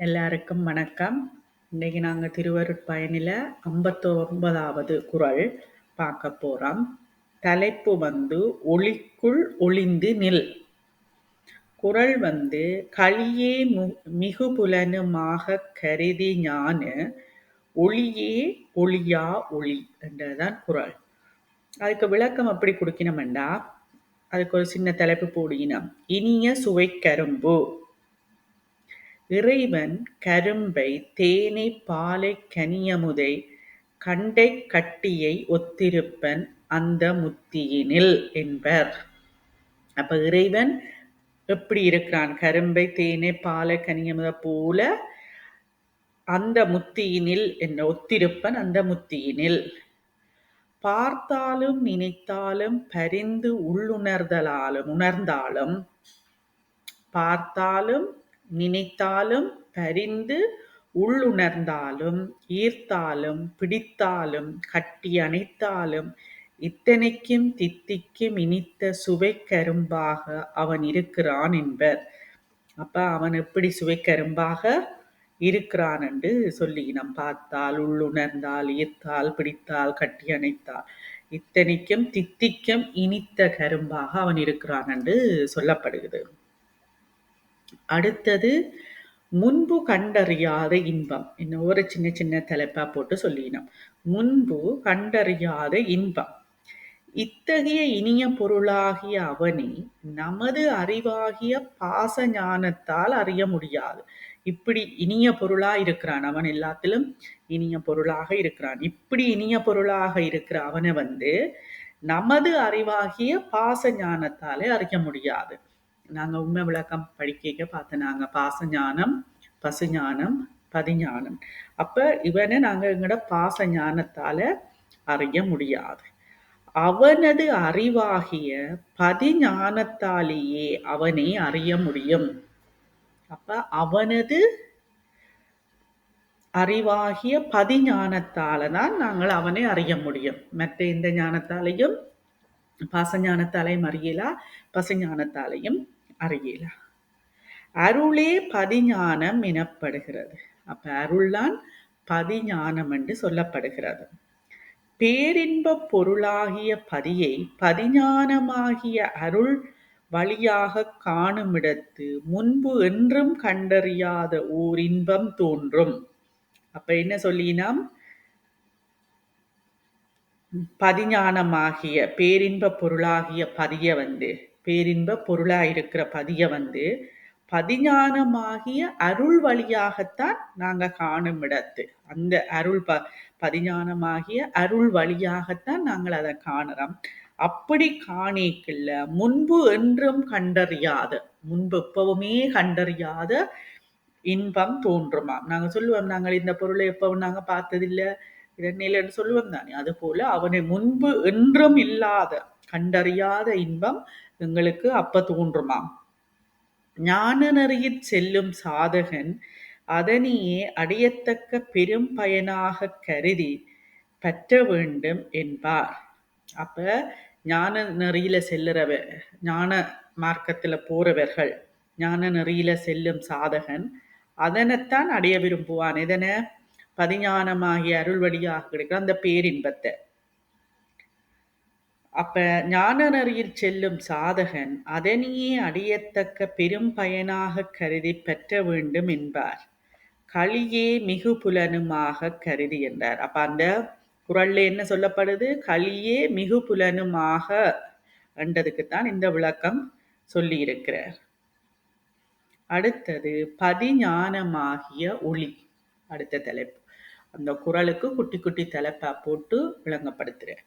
எல்லாருக்கும் வணக்கம். இன்னைக்கு நாங்கள் திருவருட்பயனில் ஐம்பத்தொன்பதாவது குறள் பார்க்க போகிறோம் தலைப்பு வந்து ஒளிக்குள் ஒளிந்து நில். குறள் வந்து களியே மு மிகுபுலனுமாக கருதி ஞானு ஒளியே ஒளியா ஒளி என்றதான் குறள் அதுக்கு விளக்கம் அப்படி கொடுக்கணுமெண்டா? அதுக்கு ஒரு சின்ன தலைப்பு போடினோம் இனிய சுவை கரும்பு இறைவன் கரும்பை தேனை பாலை கனியமுதை கண்டை கட்டியை ஒத்திருப்பன் அந்த முத்தியினில் என்பர். அப்ப இறைவன் எப்படி இருக்கிறான்? கரும்பை தேனை பாலை கனியமுதை போல அந்த முத்தியினில் என்ன? ஒத்திருப்பன் அந்த முத்தியினில். பார்த்தாலும் நினைத்தாலும் பரிந்து உள்ளுணர்தலாலும் உணர்ந்தாலும் பார்த்தாலும் நினைத்தாலும் பரிந்து உள்ளுணர்ந்தாலும் ஈர்த்தாலும் பிடித்தாலும் கட்டி அணைத்தாலும் இத்தனைக்கும் தித்திக்கும் இனித்த சுவை கரும்பாக அவன் இருக்கிறான் என்பர். அப்ப அவன் எப்படி சுவை கரும்பாக இருக்கிறான் என்று சொல்லி நம் பார்த்தால் உள்ளுணர்ந்தால் ஈர்த்தால் பிடித்தால் கட்டி அணைத்தால் இத்தனைக்கும் தித்திக்கும் இனித்த கரும்பாக அவன் இருக்கிறான் என்று சொல்லப்படுகிறது. அடுத்தது முன்பு கண்டறியாத இன்பம். இன்னும் ஒரு சின்ன சின்ன தலைப்பா போட்டு சொல்லினோம் முன்பு கண்டறியாத இன்பம். இத்தகைய இனிய பொருளாகிய அவனை நமது அறிவாகிய பாச ஞானத்தால் அறிய முடியாது. இப்படி இனிய பொருளா இருக்கிறான் அவன் எல்லாத்திலும் இனிய பொருளாக இருக்கிறான். இப்படி இனிய பொருளாக இருக்கிற அவனை வந்து நமது அறிவாகிய பாச ஞானத்தாலே அறிய முடியாது. நாங்க உண்மை விளக்கம் படிக்க பார்த்தனாங்க. பாச ஞானம் பசு ஞானம் பதிஞானம் அப்ப இவனை நாங்க எங்களோட பாச ஞானத்தால அறிய முடியாது. அவனது அறிவாகிய பதிஞானத்தாலேயே அவனை அறிய முடியும். அப்ப அவனது அறிவாகிய பதிஞானத்தால தான் நாங்கள் அவனை அறிய முடியும். மற்ற இந்த ஞானத்தாலையும் பாசஞானத்தாலையும் அறியலா பசுஞானத்தாலையும் அறியலா. அருளே பதிஞானம் எனப்படுகிறது. அப்ப அருள்தான் பதிஞானம் என்று சொல்லப்படுகிறது. பேரின்ப பொருளாகிய பதியை பதிஞானமாகிய அருள் வழியாக காணுமிடத்து முன்பு என்றும் கண்டறியாத ஓர் இன்பம் தோன்றும். அப்ப என்ன சொல்லினாம்? பதிஞானமாகிய பேரின்ப பொருளாகிய பதிய வந்து பேரின்ப பொருளாயிருக்கிற பதிய வந்து பதிஞானமாகிய அருள் வழியாகத்தான் நாங்க காணும் இடத்து. அந்த அருள் ப பதிஞானமாகிய அருள் வழியாகத்தான் நாங்கள் அதை காணுறோம். அப்படி காணிக்கல முன்பு என்றும் கண்டறியாத முன்பு எப்பவுமே கண்டறியாத இன்பம் தோன்றுமா? நாங்க சொல்லுவோம் நாங்கள் இந்த பொருளை எப்பவும் நாங்க பார்த்ததில்லை இதனிலன்னு சொல்லுவோம் தானே. அது போல அவனை முன்பு என்றும் இல்லாத கண்டறியாத இன்பம் எங்களுக்கு அப்ப தோன்றுமாம் ஞான நெறியிற் செல்லும் சாதகன் அதனையே அடையத்தக்க பெரும் பயனாக கருதி பற்ற வேண்டும் என்பார். அப்ப ஞான நெறியில செல்லுறவ ஞான மார்க்கத்துல போறவர்கள் ஞான நெறியில செல்லும் சாதகன் அதனைத்தான் அடைய விரும்புவான். எதனை? பதிஞானமாகிய அருள் வழியாக கிடைக்கிற அந்த பேரின்பத்தை. அப்ப ஞானநறியில் செல்லும் சாதகன் அதனையே அடையத்தக்க பெரும் பயனாக கருதி பெற்ற வேண்டும் என்பார். களியே மிகு புலனுமாக கருதி என்றார். அப்ப அந்த குரல்ல என்ன சொல்லப்படுது? களியே மிகு புலனுமாக என்றதுக்குத்தான் இந்த விளக்கம் சொல்லியிருக்கிறார். அடுத்தது பதிஞானமாகிய ஒளி அடுத்த தலைப்பு. அந்த குரலுக்கு குட்டி குட்டி தலைப்பா போட்டு விளங்கப்படுத்துறேன்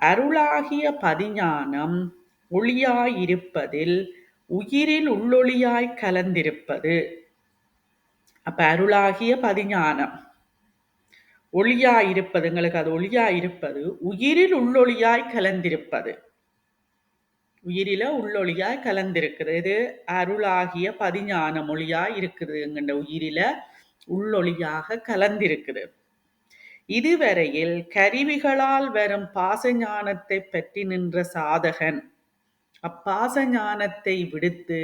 அருளாகிய பதிஞானம் ஒளியாயிருப்பதில் உயிரில் உள்ளொளியாய் கலந்திருப்பது. அப்ப அருளாகிய பதிஞானம் ஒளியாயிருப்பது எங்களுக்கு அது ஒளியாயிருப்பது உயிரில் உள்ளொளியாய் கலந்திருப்பது. உயிரில உள்ளொளியாய் கலந்திருக்குது இது அருளாகிய பதிஞான மொழியாய் இருக்குது எங்கண்ட உயிரில உள்ளொளியாக கலந்திருக்குது. இதுவரையில் கருவிகளால் வரும் பாசஞானத்தை பற்றி நின்ற சாதகன் அப்பாச ஞானத்தை விடுத்து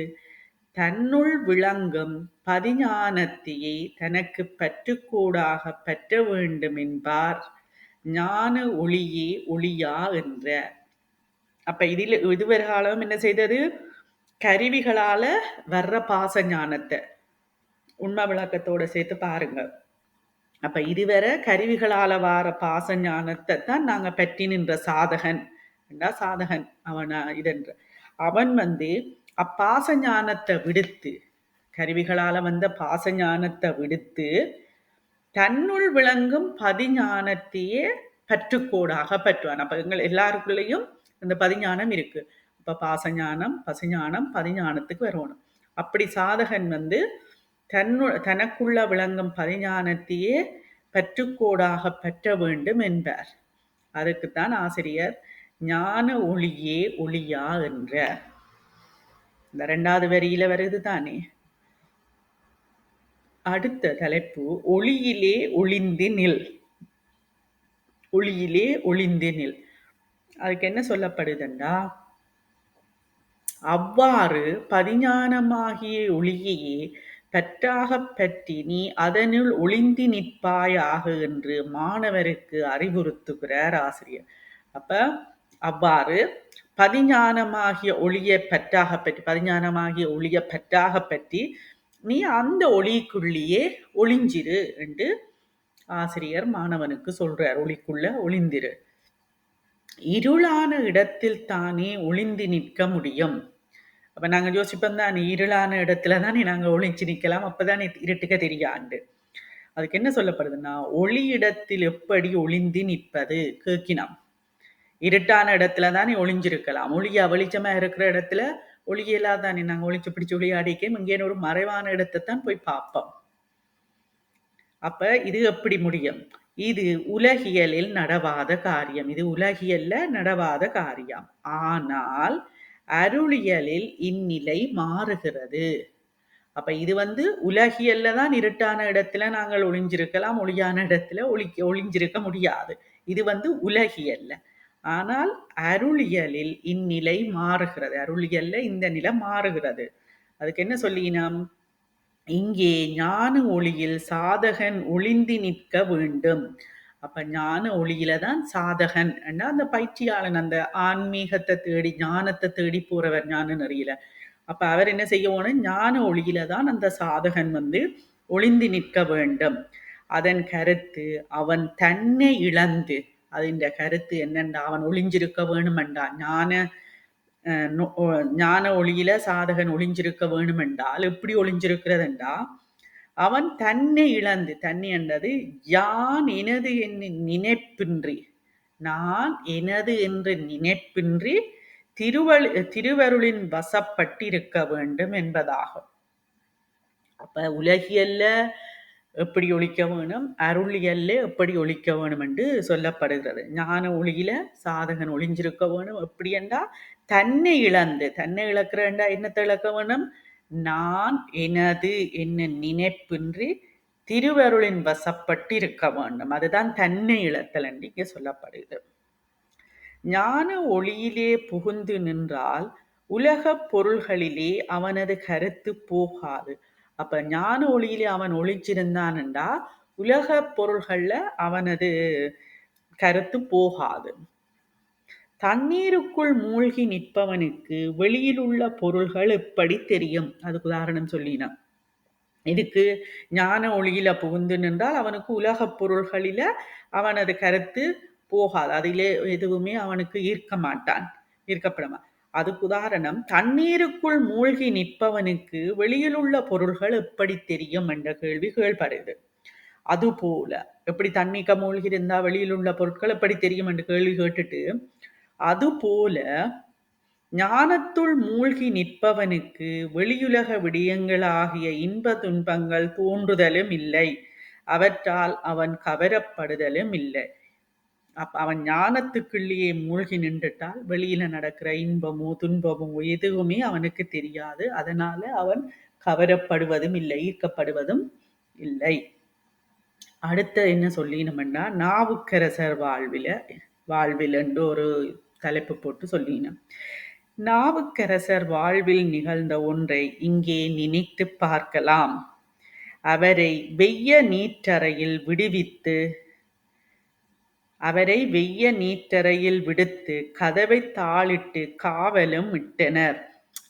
தன்னுள் விளங்கும் பதிஞானத்தையே தனக்கு பற்றுக்கூடாக பற்ற வேண்டும் என்பார் ஞான ஒளியே ஒளியா என்ற. அப்ப இதில் இதுவரை காலம் என்ன செய்தது? கருவிகளால வர்ற பாச ஞானத்தை உண்மை விளக்கத்தோட சேர்த்து பாருங்க. அப்ப இதுவரை கருவிகளால வார பாச ஞானத்தை தான் நாங்க பற்றி நின்ற சாதகன். சாதகன்? அவனா இதென்ற. அவன் வந்து அப்பாச ஞானத்தை விடுத்து கருவிகளால வந்த பாச ஞானத்தை விடுத்து தன்னுள் விளங்கும் பதிஞானத்தையே பற்றுக்கோடாக பற்றுவான். அப்ப எங்கள் எல்லாருக்குள்ளேயும் அந்த பதிஞானம் இருக்கு. இப்ப பாசஞானம் பசுஞானம் பதிஞானத்துக்கு வரணும். அப்படி சாதகன் வந்து தன்னு தனக்குள்ள விளங்கும் பதிஞானத்தையே பற்றுக்கோடாக பற்ற வேண்டும் என்பார். அதுக்குத்தான் ஆசிரியர் ஞான ஒளியே ஒளியா என்ற இந்த ரெண்டாவது வரியில வருது தானே. அடுத்த தலைப்பு ஒளியிலே ஒளிந்து நில். ஒளியிலே ஒளிந்து நில். அதுக்கு என்ன சொல்லப்படுதுண்டா? அவ்வாறு பதிஞானமாகிய ஒளியையே பற்றாகப் பற்றி நீ அதனுள் ஒளிந்தி நிற்பாயாக என்று மாணவருக்கு அறிவுறுத்துகிறார் ஆசிரியர். அப்ப அவ்வாறு பதிஞானமாகிய ஒளியை பற்றாக பற்றி பதிஞானமாகிய ஒளியை பற்றாக பற்றி நீ அந்த ஒளிக்குள்ளேயே ஒளிஞ்சிரு என்று ஆசிரியர் மாணவனுக்கு சொல்றார். ஒளிக்குள்ள ஒளிந்திரு. இருளான இடத்தில் தானே ஒளிந்து நிற்க முடியும். அப்ப நாங்க யோசிப்போம் தான் இருளான இடத்துல தானே நாங்க ஒளிஞ்சு நிக்கலாம் அப்பதானே இருட்டுக்க தெரியாண்டு. அதுக்கு என்ன சொல்லப்படுதுன்னா ஒளி இடத்தில் எப்படி ஒளிந்து நிற்பது? கேக்கினாம். இருட்டான இடத்துல தானே ஒளிஞ்சிருக்கலாம். ஒளியா வெளிச்சமாக இருக்கிற இடத்துல ஒளியெல்லாம் தானே நாங்க ஒளிச்சு பிடிச்சு ஒளியாடிக்கே இங்கே ஒரு மறைவான இடத்தை தான் போய் பார்ப்போம். அப்ப இது எப்படி முடியும்? இது உலகியலில் நடவாத காரியம். இது உலகியல்ல நடவாத காரியம். ஆனால் அருளியலில் இந்நிலை மாறுகிறது. அப்ப இது வந்து உலகியல்ல தான் இருட்டான இடத்துல நாங்கள் ஒளிஞ்சிருக்கலாம் ஒளியான இடத்துல ஒளி ஒளிஞ்சிருக்க முடியாது. இது வந்து உலகியல்ல. ஆனால் அருளியலில் இந்நிலை மாறுகிறது. அருளியல்ல இந்த நிலை மாறுகிறது. அதுக்கு என்ன சொல்லினோம் இங்கே ஞான ஒளியில் சாதகன் ஒளிந்து நிற்க வேண்டும். அப்ப ஞான ஒளியில தான் சாதகன் அந்த பயிற்சியாளன் அந்த ஆன்மீகத்தை தேடி ஞானத்தை தேடி போறவர் ஞான நெறியில அப்ப அவர் என்ன செய்யணும் ஞான ஒளியில தான் அந்த சாதகன் வந்து ஒளிந்து நிற்க வேண்டும். அதன் கருத்து அவன் தன்னை இழந்து அதின் கருத்து என்னண்டா அவன் ஒளிஞ்சிருக்க வேணுமெண்டா ஞான ஞான ஒளியில சாதகன் ஒளிஞ்சிருக்க வேணுமென்றால் எப்படி ஒளிஞ்சிருக்கிறதென்றா அவன் தன்னை இழந்து தன்னை என்றது யான் எனது என்று நினைப்பின்றி நான் எனது என்று நினைப்பின்றி திருவள் திருவருளின் வசப்பட்டிருக்க வேண்டும் என்பதாகும். அப்ப உலகியல்ல எப்படி ஒழிக்க வேணும் அருளியல்ல எப்படி ஒழிக்க வேணும் என்று சொல்லப்படுகிறது. ஞான ஒளியில சாதகன் ஒளிஞ்சிருக்க வேணும். எப்படி என்றா தன்னை இழந்து தன்னை இழக்கிறேன்டா என்னத்தை இழக்க வேணும்? நான் எனது என்ன நினைப்பின்றி திருவருளின் வசப்பட்டு இருக்க வேண்டும். அதுதான் தன்னை இழத்தல் என்று இங்கே சொல்லப்படுது ஞான ஒளியிலே புகுந்து நின்றால் உலக பொருள்களிலே அவனது கருத்து போகாது. அப்ப ஞான ஒளியிலே அவன் ஒளிச்சிருந்தான்டா உலக பொருள்கள்ல அவனது கருத்து போகாது. தண்ணீருக்குள் மூழ்கி நிற்பவனுக்கு வெளியில் உள்ள பொருள்கள் எப்படி தெரியும். அதுக்கு உதாரணம் சொல்லினா. இதுக்கு ஞான ஒளியில புகுந்து நின்றால் அவனுக்கு உலக பொருள்களில அவனது கருத்து போகாது. அதிலே எதுவுமே அவனுக்கு ஈர்க்க மாட்டான் ஈர்க்கப்படமா. அதுக்கு உதாரணம் தண்ணீருக்குள் மூழ்கி நிற்பவனுக்கு வெளியில் உள்ள பொருள்கள் எப்படி தெரியும் என்ற கேள்வி கேள்படுது. அதுபோல எப்படி தண்ணிக்க மூழ்கி இருந்தா வெளியில் உள்ள பொருட்கள் எப்படி தெரியும் என்று கேள்வி கேட்டுட்டு அதுபோல ஞானத்துள் மூழ்கி நிற்பவனுக்கு வெளியுலக விடயங்களாகிய இன்ப துன்பங்கள் தோன்றுதலும் இல்லை. அவற்றால் அவன் கவரப்படுதலும் இல்லை. அப் அவன் ஞானத்துக்குள்ளேயே மூழ்கி நின்றுட்டால் வெளியில நடக்கிற இன்பமோ துன்பமோ எதுவுமே அவனுக்கு தெரியாது. அதனால அவன் கவரப்படுவதும் இல்லை ஈர்க்கப்படுவதும் இல்லை. அடுத்த என்ன சொல்லினோம்னா நாவுக்கரசர் வாழ்வில வாழ்வில் என்று ஒரு தலைப்பு போட்டு சொல்லினேன் நாவுக்கரசர் வாழ்வில் நிகழ்ந்த ஒன்றை இங்கே நினைத்துப் பார்க்கலாம். அவரை வெய்ய நீற்றறையில் விடுவித்து அவரை வெய்ய நீற்றறையில் விடுத்து கதவை தாளிட்டு காவலும் இட்டனர்.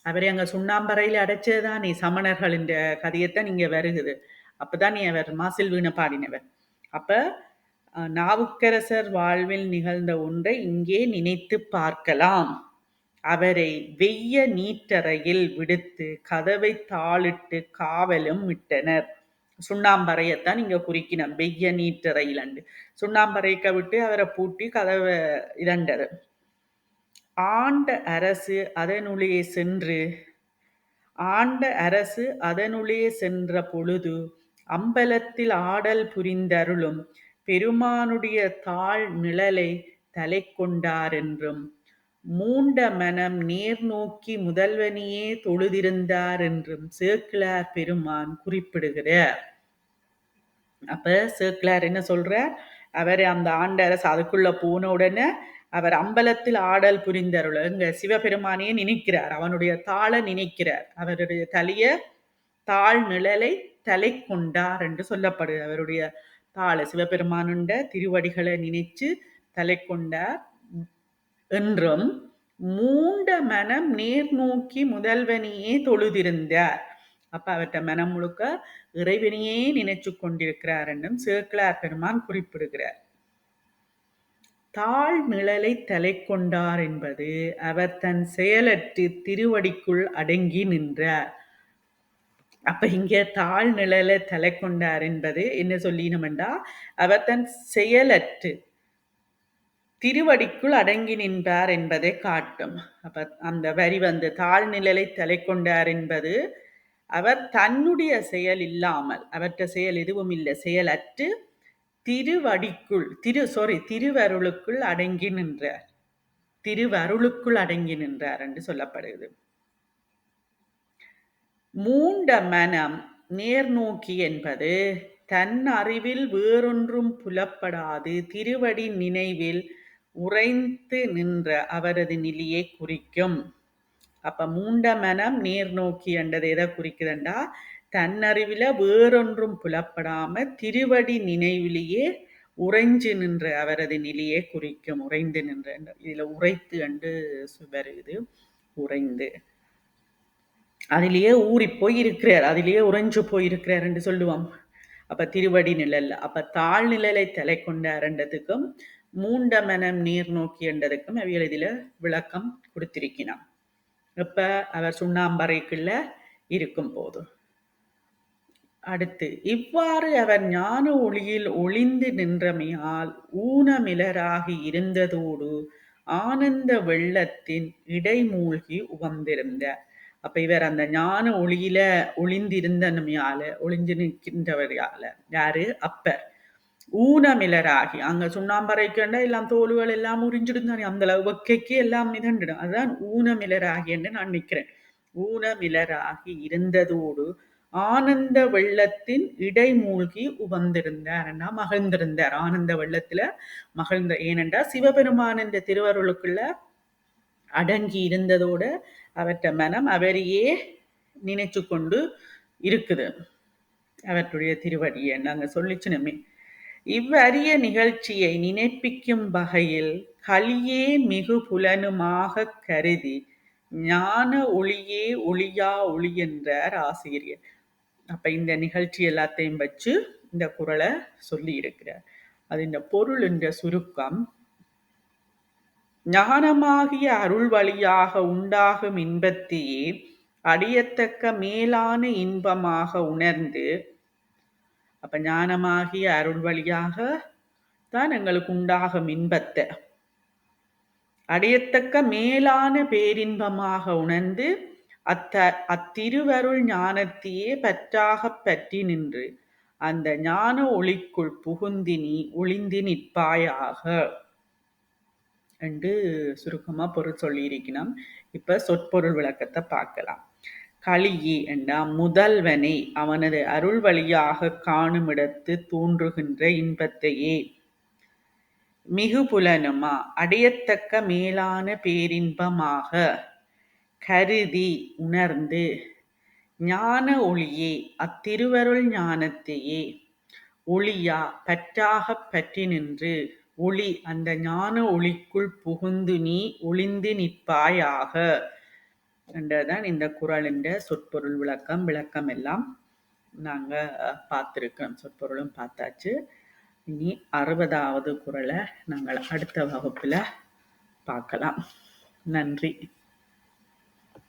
அவரை அங்க சுண்ணாம்பறையில சமணர்கள் சமணர்களின் கதையைத்தான் இங்கே வருகுது. அப்பதான் அவர் மாசில் வீண பாடினவர். அப்ப நாவுக்கரசர் வாழ்வில் நிகழ்ந்த ஒன்றை இங்கே நினைத்துப் பார்க்கலாம். அவரை வெய்ய நீற்றறையில் விடுத்து கதவை தாளிட்டு காவலும் விட்டனர். சுண்ணாம்பறையத்தான் இங்க குறிக்கணும். வெய்ய நீற்றறையிலண்டு. சுண்ணாம்பறைக்க விட்டு அவரை பூட்டி கதவை இரண்டது. ஆண்ட அரசு அதனுள்ளே சென்று ஆண்ட அரசு அதனுள்ளே சென்ற பொழுது அம்பலத்தில் ஆடல் புரிந்தருளும் பெருமானுடைய தாழ் நிழலை தலை கொண்டாரென்றும் மூண்ட மனம் நேர் நோக்கி முதல்வனையே தொழுதிருந்தார் என்றும் சேக்கிழார் பெருமான் குறிப்பிடுகிறார். அப்ப சேக்கிழார் என்ன சொல்றார்? அவர் அந்த ஆண்டரசு அதுக்குள்ள போன உடனே அவர் அம்பலத்தில் ஆடல் புரிந்தருள் எங்க சிவபெருமானையே நினைக்கிறார் அவனுடைய தாள நினைக்கிறார் அவருடைய தலைய தாழ் நிழலை தலை கொண்டார் என்று சொல்லப்படுது. அவருடைய தாள சிவபெருமானுண்ட திருவடிகளை நினைச்சு தலை கொண்டார் என்றும் மூண்ட மனம் நேர் நோக்கி முதல்வனையே தொழுதிருந்தார். அப்ப அவர்கிட்ட மனம் முழுக்க இறைவனையே நினைச்சு கொண்டிருக்கிறார் என்றும் சேக்கிழார் பெருமான் குறிப்பிடுகிறார். தாழ் நிழலை தலை கொண்டார் என்பது அவர் தன் செயலற்று திருவடிக்குள் அடங்கி நின்றார். அப்ப இங்க தாழ் நிழல தலை கொண்டார் என்பது என்ன சொல்லினமெண்டா அவர் தன் செயலற்று திருவடிக்குள் அடங்கி நின்றார் என்பதை காட்டும். அப்ப அந்த வரி வந்து தாழ்நிழலை தலை கொண்டார் என்பது அவர் தன்னுடைய செயல் இல்லாமல் அவற்ற செயல் எதுவும் இல்லை செயலற்று திருவடிக்குள் திரு சாரி திருவருளுக்குள் அடங்கி நின்றார். திருவருளுக்குள் அடங்கி நின்றார் என்று சொல்லப்படுகிறது. மூண்ட மனம் நேர்நோக்கி என்பது தன் அறிவில் வேறொன்றும் புலப்படாது திருவடி நினைவில் உறைந்து நின்ற அவரது நிலையை குறிக்கும். அப்ப மூண்ட மனம் நேர்நோக்கி என்றது எதை குறிக்குதுண்டா? தன்னறிவில் வேறொன்றும் புலப்படாம திருவடி நினைவிலேயே உறைஞ்சு நின்ற அவரது நிலையை குறிக்கும். உறைந்து நின்ற இதில் உரைத்து என்று வருது. உறைந்து. அதிலேயே ஊறி போயிருக்கிறார் அதிலேயே உறைஞ்சு போயிருக்கிறார் என்று சொல்லுவோம். அப்ப திருவடி நிழல் அப்ப தாழ் நிழலை தலை கொண்ட அரண்டதுக்கும் மூண்ட மனம் நீர் நோக்கி என்றதுக்கும் அவியல் இதில் விளக்கம் கொடுத்திருக்கிறான். எப்ப அவர் சுண்ணாம்பறைக்குள்ள இருக்கும் போது. அடுத்து இவ்வாறு அவர் ஞான ஒளியில் ஒளிந்து நின்றமையால் ஊனமிலராகி இருந்ததோடு ஆனந்த வெள்ளத்தின் இடைமூழ்கி உவந்திருந்தார் அப்ப இவர் அந்த ஞான ஒளியில ஒளிந்திருந்த ஒளிந்திருந்தமையால ஒளிஞ்சு நிற்கின்றவரையால யாரு? அப்பர். ஊனமிலராகி. அங்க சுண்ணாம்பறைக்கண்ட எல்லாம் தோல்கள் எல்லாம் உறிஞ்சிடும் அந்த அளவு வெக்கைக்கு எல்லாம் மிதண்டிடும் அதுதான் ஊனமிலராகி என்று நான் நிற்கிறேன் ஊனமிலராகி இருந்ததோடு ஆனந்த வெள்ளத்தின் இடைமூழ்கி உவந்திருந்தார் மகிழ்ந்திருந்தார். ஆனந்த வெள்ளத்துல மகிழ்ந்த ஏனென்றா சிவபெருமான் என்ற திருவருளுக்குள்ள அடங்கி இருந்ததோட அவற்ற மனம் அவரையே நினைச்சு கொண்டு இருக்குது. அவற்றுடைய திருவடியை நாங்க சொல்லிச்சுனமே. இவ்வரிய நிகழ்ச்சியை நினைப்பிக்கும் வகையில் களியே மிகு புலனுமாக கருதி ஞான ஒளியே ஒளியா ஒளி என்றார் ஆசிரியர். அப்ப இந்த நிகழ்ச்சி எல்லாத்தையும் வச்சு இந்த குரலை சொல்லி இருக்கிறார் அது இந்த பொருள் என்ற சுருக்கம் ஞானமாகிய அருள் வழியாக உண்டாகும் இன்பத்தையே அடியத்தக்க மேலான இன்பமாக உணர்ந்து அப்ப ஞானமாகிய அருள் வழியாக தான் எங்களுக்கு உண்டாகும் இன்பத்தை. அடையத்தக்க மேலான பேரின்பமாக உணர்ந்து அத்த அத்திருவருள் ஞானத்தையே பற்றாகப் பற்றி நின்று அந்த ஞான ஒளிக்குள் புகுந்தினி ஒளிந்து நிற்பாயாக. என்று சுருக்கமாக பொருள் சொல்லியிருக்கணும். இப்போ சொற்பொருள் விளக்கத்தை பார்க்கலாம். களியி என்றா முதல்வனை அவனது அருள் வழியாக காணுமிடத்து தோன்றுகின்ற இன்பத்தையே. மிகு புலனுமா அடையத்தக்க மேலான பேரின்பமாக கருதி உணர்ந்து ஞான ஒளியே அத்திருவருள் ஞானத்தையே. ஒளியா பற்றாகப் பற்றி நின்று ஒளி அந்த ஞான ஒளிக்குள் புகுந்து நீ ஒளிந்து நிற்பாயாக. என்றதான் இந்த குரலின் சொற்பொருள் விளக்கம் விளக்கம் எல்லாம் நாங்கள் பார்த்துருக்கோம். சொற்பொருளும் பார்த்தாச்சு. இனி அறுபதாவது குறளை நாங்கள் அடுத்த வகுப்பில் பார்க்கலாம். நன்றி.